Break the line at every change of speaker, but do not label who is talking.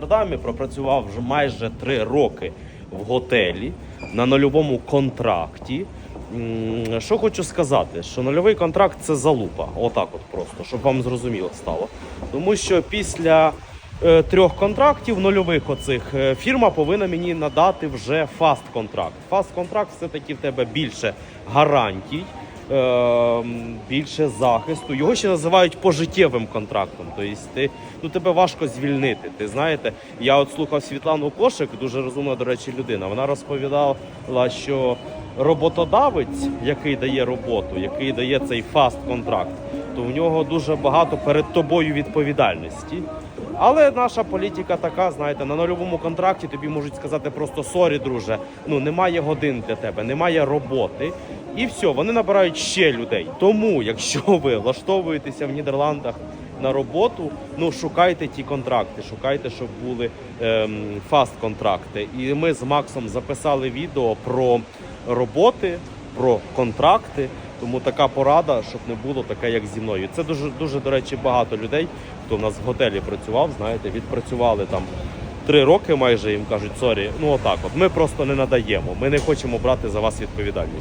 Амстердамі пропрацював вже майже три роки в готелі на нульовому контракті. Що хочу сказати, що нульовий контракт це залупа. Отак, от просто, щоб вам зрозуміло стало. Тому що після е, трьох контрактів нульових оцих е, фірма повинна мені надати вже фаст контракт. Фаст контракт все-таки в тебе більше гарантій більше захисту. Його ще називають пожиттєвим контрактом. Тобто ти, ну, тебе важко звільнити. Ти знаєте, я от слухав Світлану Кошик, дуже розумна, до речі, людина. Вона розповідала, що роботодавець, який дає роботу, який дає цей фаст контракт, то в нього дуже багато перед тобою відповідальності. Але наша політика така, знаєте, на нульовому контракті тобі можуть сказати просто сорі, друже. Ну немає годин для тебе, немає роботи. І все, вони набирають ще людей. Тому, якщо ви влаштовуєтеся в Нідерландах на роботу, ну шукайте ті контракти, шукайте, щоб були ем, фаст контракти. І ми з Максом записали відео про роботи, про контракти. Тому така порада, щоб не було таке, як зі мною. Це дуже дуже до речі багато людей, хто в нас в готелі працював. Знаєте, відпрацювали там три роки майже. Їм кажуть, сорі, ну отак. От ми просто не надаємо. Ми не хочемо брати за вас відповідальність.